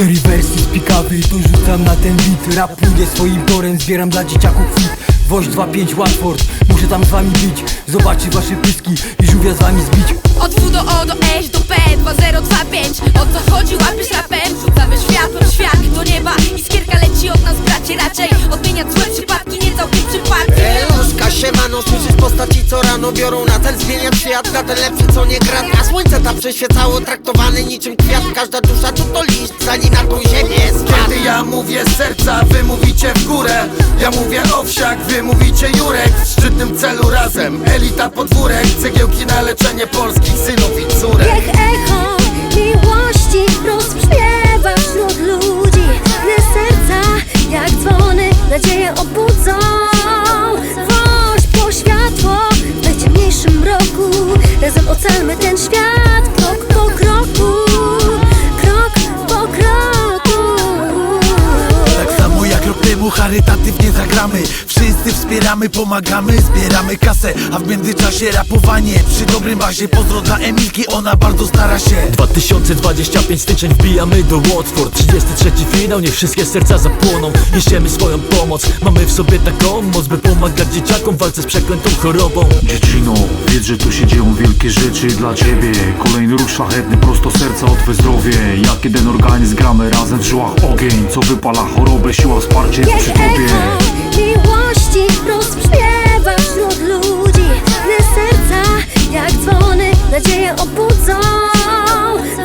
Cztery wersy z pikawy, to rzucam na ten beat Rapuję swoim torem, zbieram dla dzieciaków fit Woź 2-5 Watford, muszę tam z wami być. Zobaczy wasze pyski i żółwia z wami zbić. Od W do O do S do P 2025 O co chodzi łapiesz rapem? Rzucamy światło w świat do nieba. Iskierka leci od nas bracie Raczej. Odmieniać złe przypadki, nie całkiem przypadki siemano, słyszysz postaci co rano biorą na cel zmieniać świat Na ten lepszy co nie gra, a słońce tam przeświecało Traktowany niczym kwiat, każda dusza to to liść Zanim na tą ziemię spadł Kiedy ja mówię serca, wy mówicie w górę. Ja mówię owsiak, wy mówicie Jurek. W szczytnym celu razem, elita podwórek Cegiełki na leczenie polskich synów Razem ocalmy ten świat temu charytatywnie zagramy. Wszyscy wspieramy, pomagamy, zbieramy kasę A w międzyczasie rapowanie. Przy dobrym bazie pozdro dla Emilki, ona bardzo stara się. 2025 styczeń wbijamy do Watford. 33 finał, niech wszystkie serca zapłoną. Niesiemy swoją pomoc, mamy w sobie taką moc By pomagać dzieciakom w walce z przeklętą chorobą. Dziecino, wiedz, że tu się dzieją wielkie rzeczy dla ciebie. Kolejny ruch szlachetny, prosto serca o twe zdrowie. Jak jeden organizm gramy razem w żyłach ogień. Co wypala chorobę, siła wsparcie tobie. echo. Miłości rozbrzmiewa wśród ludzi. Gdy serca jak dzwony nadzieję obudzą.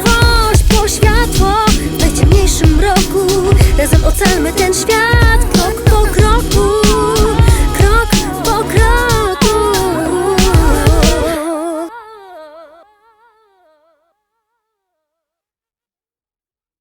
Woź po światło w najciemniejszym mroku Razem ocalmy ten świat